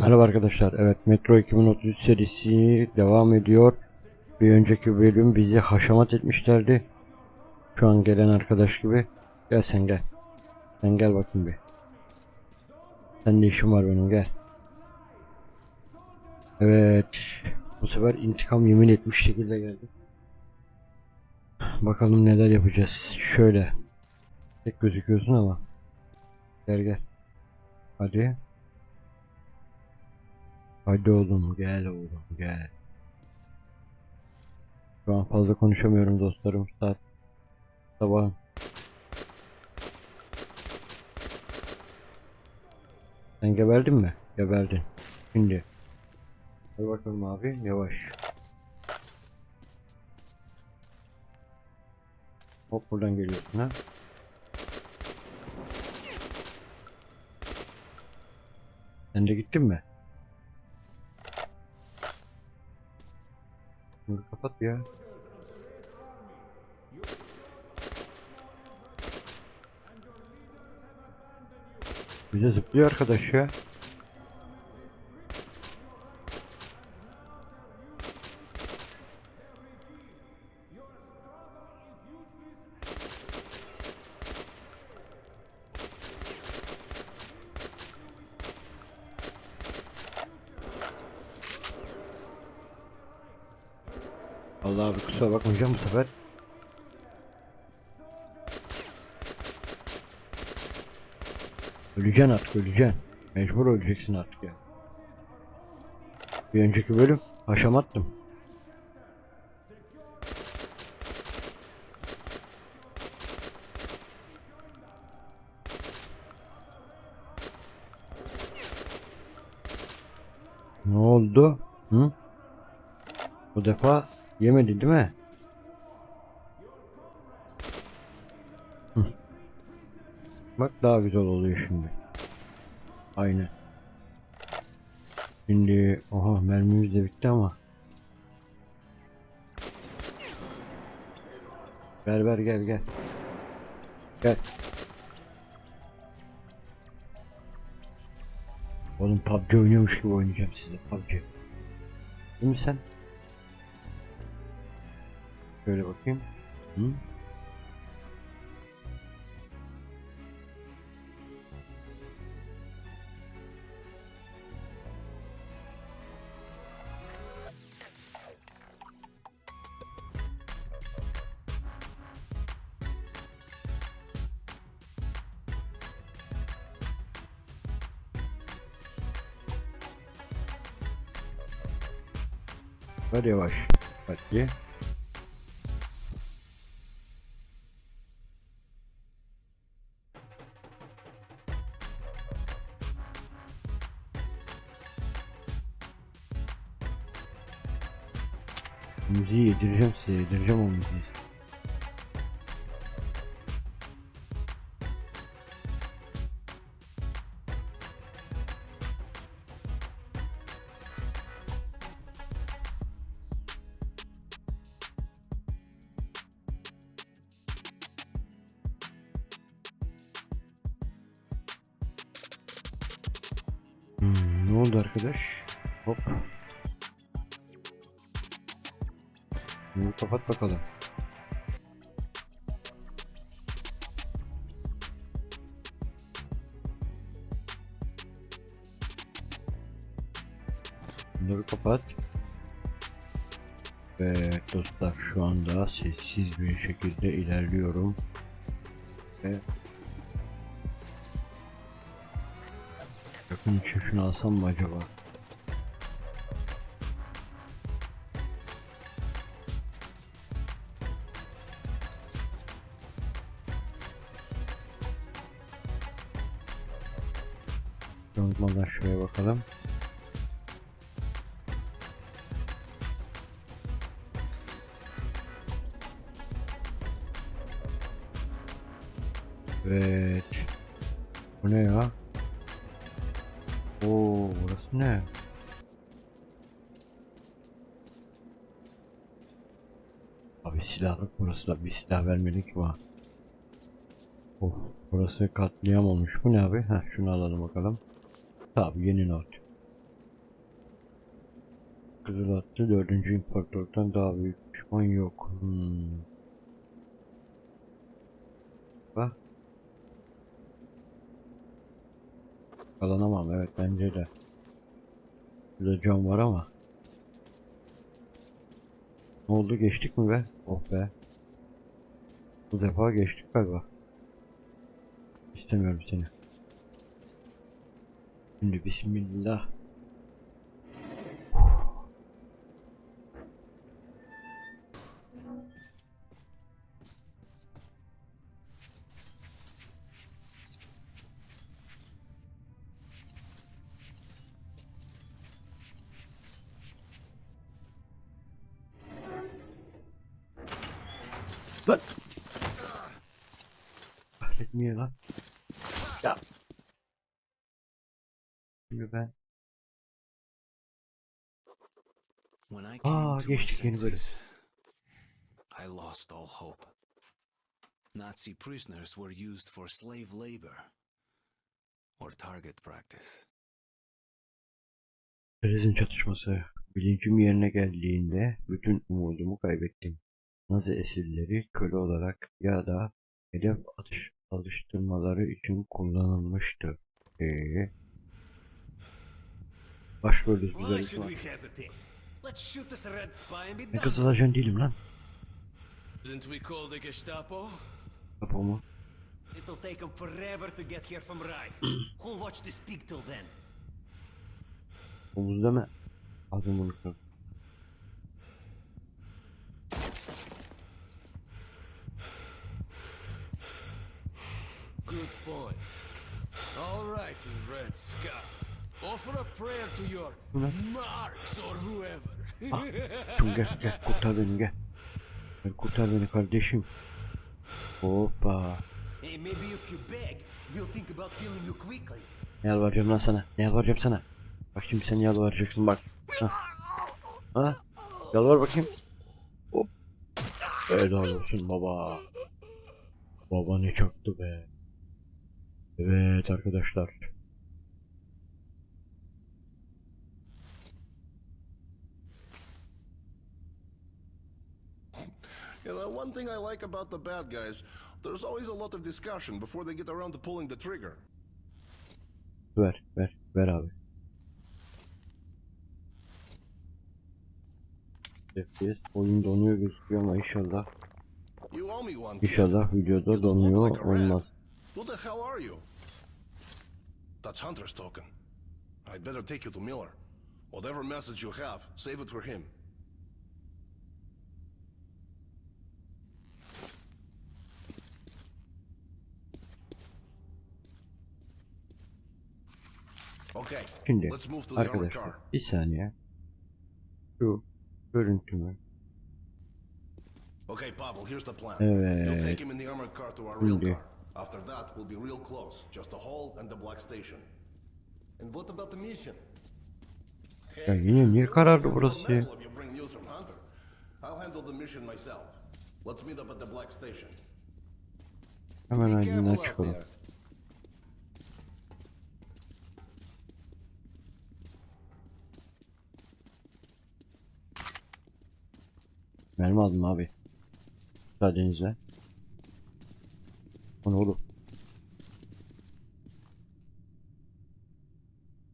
Merhaba arkadaşlar. Evet Metro 2033 serisi devam ediyor. Bir önceki bölüm bizi haşamat etmişlerdi. Şu an gelen arkadaş gibi. Gel sen gel. Sen gel bakayım bir. Sen de işim var benim gel. Evet. Bu sefer intikam yemin etmiş şekilde geldi. Bakalım neler yapacağız. Şöyle. Tek gözüküyorsun ama. Gel gel. Hadi. Hadi oğlum gel oğlum gel. Şu an fazla konuşamıyorum dostlarım. Saat sabah. Sen geberdin mi? Geberdin. Şimdi. Hadi bakalım abi yavaş. Hop buradan geliyorsun ha. Sen de gittin mi? Dur kapat ya. Bize zıplıyor arkadaş ya. Allah abi kusura bakmayacağım bu sefer. Öleceksin artık öleceksin. Mecbur öleceksin artık ya. Bir önceki bölüm haşamattım. Ne oldu? Hı? Bu defa yemedi değil mi? Hı. Bak daha güzel oluyor şimdi. Aynen. Şimdi oha mermimiz de bitti ama. Ver gel gel. Gel. Oğlum PUBG oynuyormuş gibi oynayacağım size PUBG. Değil mi sen? Şöyle bakayım. Hı? Hadi yavaş. Hadi. Müziği yedireceğim size yedireceğim o kapat bakalım. Bunları kapat. Evet dostlar şu anda sessiz bir şekilde ilerliyorum. Ve yakın için şunu alsam mı acaba? Evet. Bu ne ya? Oo, burası ne? Abi silahlık burası da bir silah vermedik mi? Of, burası katliam olmuş. Bu ne abi? Heh, şunu alalım bakalım. Tabii yeni not. Kızıl attı. Dördüncü imparatorluktan daha büyük düşman yok. Hmm. Bak. Kazanamam evet bence de. Burada can var ama. Ne oldu geçtik mi be? Oh be. Bu defa geçtik galiba. İstemiyorum seni. Şimdi bismillah. Şimdi ben When I Aa, geçtik yeni bölüm. I lost all hope. Nazi prisoners were used for slave labor or target practice. Krizin çatışması. Bilincim yerine geldiğinde bütün umudumu kaybettim. Nazi esirleri köle olarak ya da hedef atış alıştırmaları için kullanılmıştı. Eee? Başrolüz Why güzel should var. we hesitate? Let's shoot this red spy and be Ne kızıl ajan değilim lan. Didn't we call the Gestapo? Kapımı. It'll take them forever to get here from Reich. Who'll watch this pig till then? Omuzda mı? Adım unuttum. Good point. All right, you Red Scab. Offer a prayer to your Marks or whoever. Tüm gel gel kurtar beni gel. Gel kurtar beni kardeşim. Hoppa. Hey, maybe if you beg, we'll think about killing you quickly. Ne yalvaracağım lan sana? Ne yalvaracağım sana? Bak şimdi sen yalvaracaksın bak. Ha. Ha? Yalvar bakayım. Hop. Helal olsun baba. Baba ne çaktı be. Evet arkadaşlar. You uh, know, one thing I like about the bad guys, there's always a lot of discussion before they get around to pulling the trigger. Ver ver ver abi. FPS oyun donuyor gözüküyor ama inşallah You owe me one, kid. inşallah videoda donuyor look like a olmaz. Who the hell are you? That's Hunter's token. I'd better take you to Miller. Whatever message you have, save it for him. Şimdi arkadaşlar bir saniye. Şu görüntümü Okay, Pavel, here's the plan. Evet. You'll take him in the armored car to our real Şimdi. car. After that, we'll be real close. Just the hall and the black station. And what about the mission? ya yine niye karardı burası ya? Metal if you bring news from Hunter. I'll handle the mission myself. Let's meet up at the black station. Hemen Be aydınlığa careful out çıkalım. there. Mermi aldım abi. Müsaadenizle. O ne oğlum?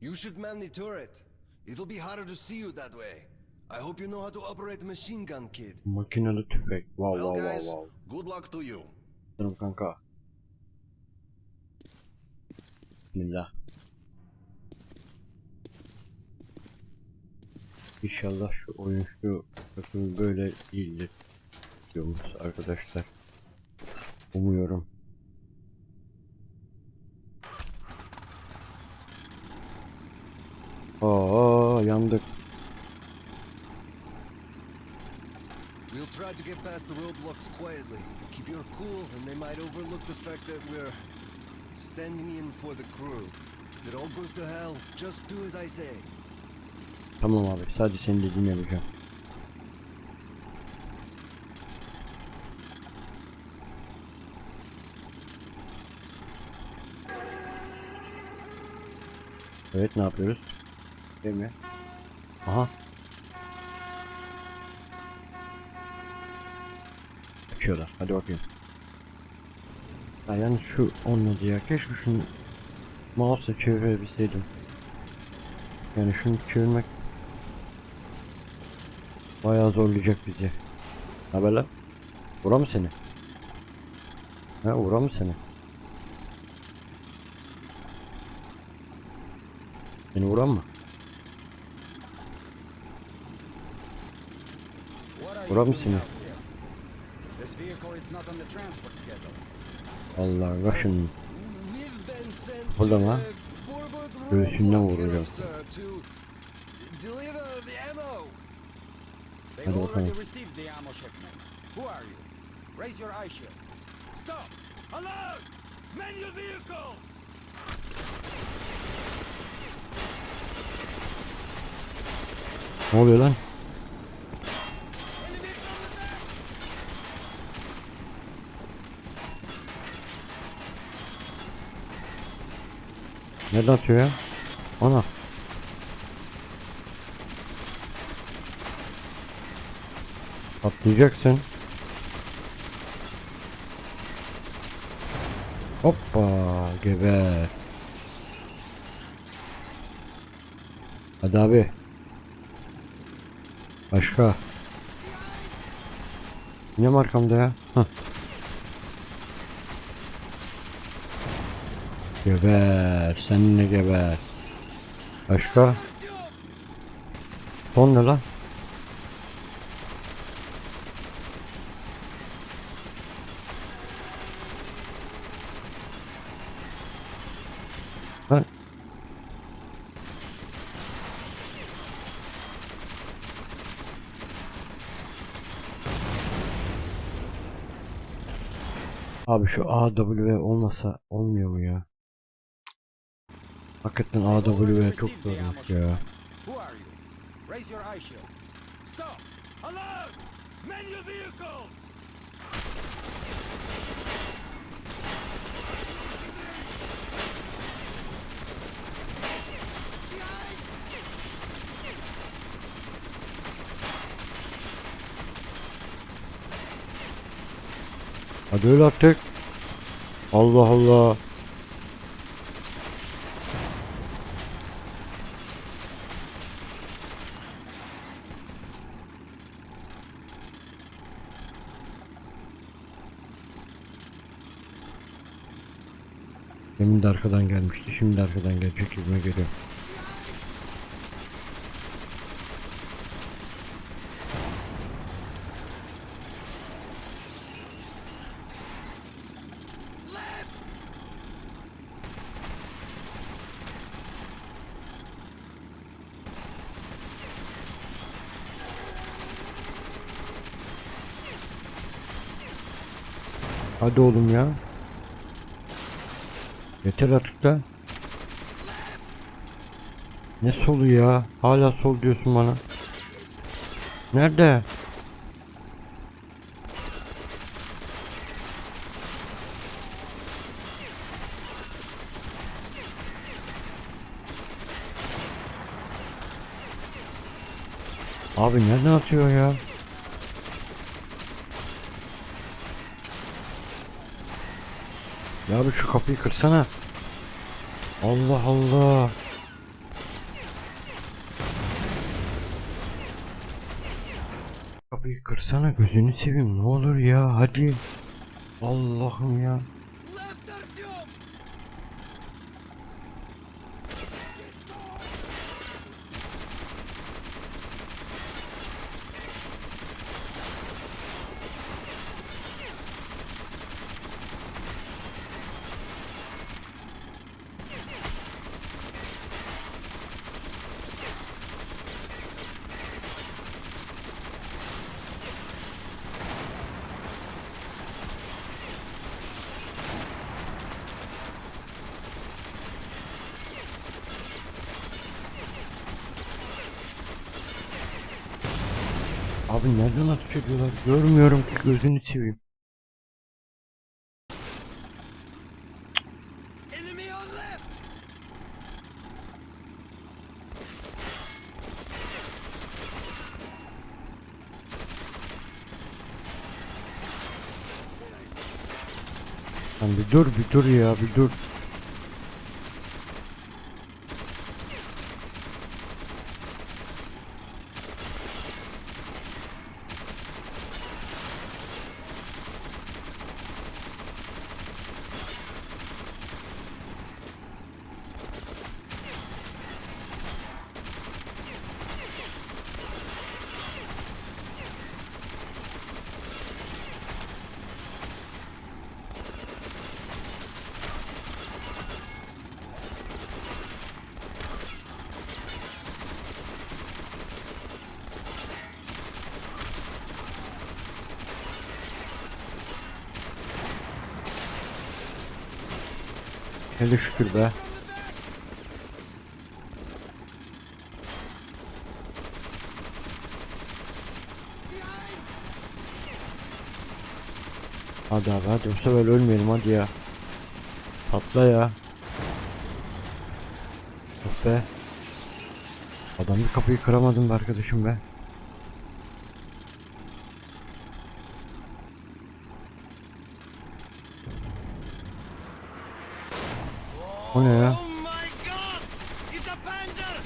You should man the turret. It'll be harder to see you that way. I hope you know how to operate machine gun, kid. Makinalı tüfek. Wow Well, wow wow guys, wow. good luck to you. Canım kanka. Bismillah. İnşallah şu oyun şu takım böyle değildir diyoruz arkadaşlar. Umuyorum. Aa yandık. We'll try to get past the roadblocks quietly. Keep your cool, and they might overlook the fact that we're standing in for the crew. If it all goes to hell, just do as I say. Tamam abi sadece senin dediğini yapacağım. Evet ne yapıyoruz? Değil mi? Aha. Bakıyorlar. Hadi bakayım. Ya yani şu olmadı ya. Keşke şunu mouse'la çevirebilseydim. Yani şunu çevirmek bayağı zorlayacak bizi. Haber lan? Vura mı seni? Ha vura mı seni? Seni vuran mı? The transport schedule. Allah on, to ha. Göğsünden roadblock, Hadi bakalım. Ne oluyor lan? Nereden atıyor ya? Ana. Atlayacaksın. Hoppa geber. Hadi abi. Başka. Ne markamda ya? Hah. Geber. Seninle geber. Başka. Son ne lan? Abi şu AW olmasa olmuyor mu ya? Hakikaten AW çok zormuş ya. Hadi öyle artık. Allah Allah. Demin de arkadan gelmişti. Şimdi de arkadan gelecek gibime geliyor. Hadi oğlum ya. Yeter artık da. Ne solu ya? Hala sol diyorsun bana. Nerede? Abi nereden atıyor ya? Ya abi şu kapıyı kırsana. Allah Allah. Kapıyı kırsana gözünü seveyim ne olur ya hadi. Allah'ım ya. Abi nereden atış ediyorlar? Görmüyorum ki gözünü seveyim. Lan bir dur bir dur ya bir dur. Hele şükür be. Hadi abi hadi yoksa böyle ölmeyelim hadi ya. Patla ya. Yok be. Adam bir kapıyı kıramadım be arkadaşım be. Panzer!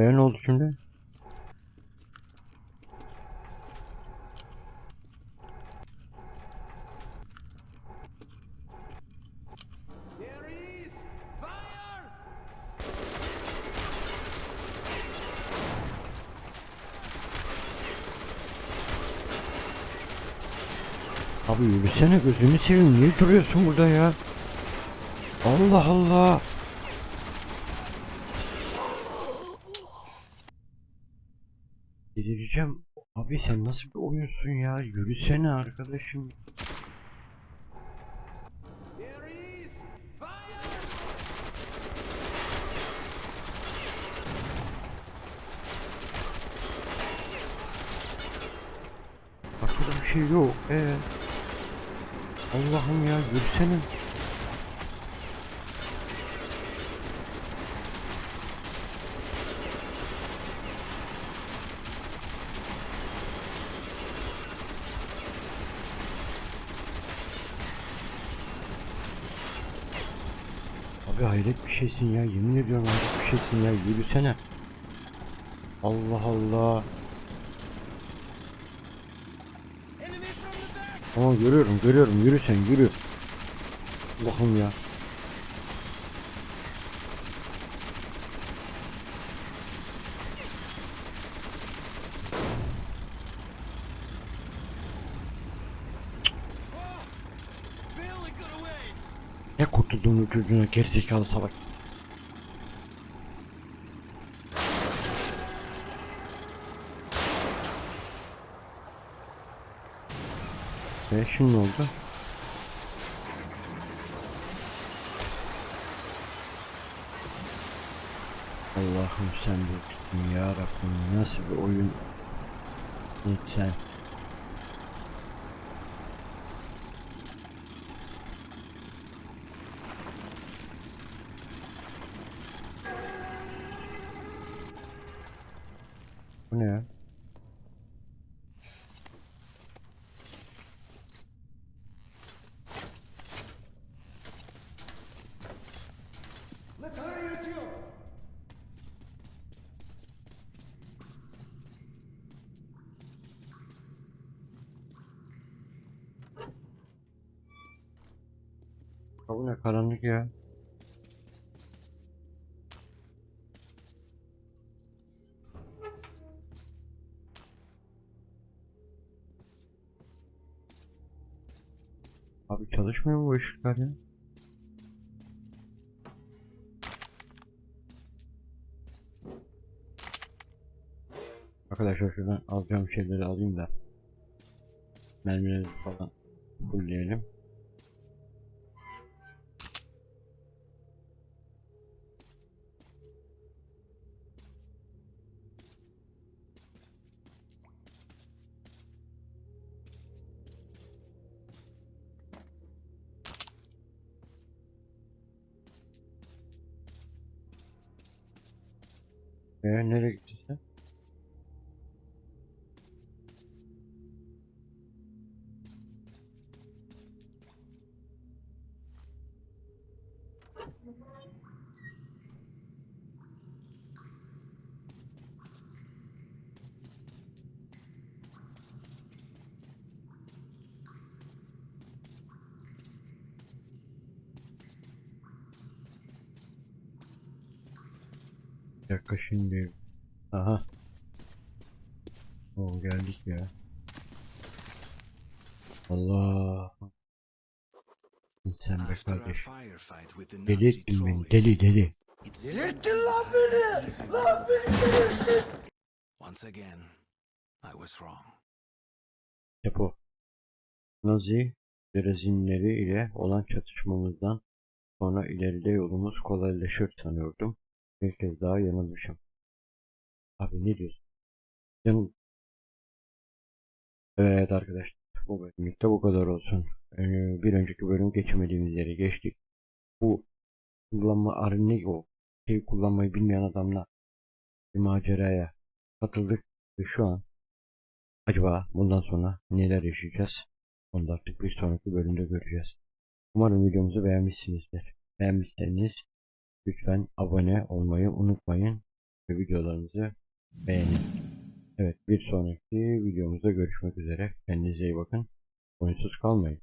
Ee ne oldu şimdi? Abi yürüsene gözünü seveyim niye duruyorsun burada ya? Allah Allah. Abi sen nasıl bir oyunsun ya? Yürüsene arkadaşım. Arkada bir şey yok. Ee. Allah'ım ya yürüsene. Abi hayret bir şeysin ya yemin ediyorum hayret bir şeysin ya yürüsene. Allah Allah. Tamam görüyorum görüyorum yürü sen yürü. Allah'ım ya. Ne kurtulduğunu çocuğuna gerizekalı salak. E şimdi ne oldu? Allah'ım sen büyüksün ya Rabbim nasıl bir oyun sen. Bu ne ya? Let's hurry your tube! Ya Bu ne karanlık ya? Abi çalışmıyor mu bu ışıklar ya? Arkadaşlar şuradan alacağım şeyleri alayım da mermileri falan fullleyelim. Ee, dakika şimdi. Aha. Oo geldik ya. Allah. Sen be kardeş. firefight with the Deli Nazi ettin beni deli deli. it seemed lan beni! Once again, I was wrong. Depo. Nazi Drezinleri ile olan çatışmamızdan sonra ileride yolumuz kolaylaşır sanıyordum. Bir kez daha yanılmışım. Abi ne diyorsun? Yanıl... Evet arkadaşlar. Bu bölümlükte bu kadar olsun. Ee, bir önceki bölüm geçemediğimiz yere geçtik. Bu kullanma arne o şey kullanmayı bilmeyen adamla bir maceraya katıldık ve şu an acaba bundan sonra neler yaşayacağız? Onu da artık bir sonraki bölümde göreceğiz. Umarım videomuzu beğenmişsinizdir. Beğenmişseniz lütfen abone olmayı unutmayın ve videolarımızı beğenin. Evet bir sonraki videomuzda görüşmek üzere. Kendinize iyi bakın. Oyunsuz kalmayın.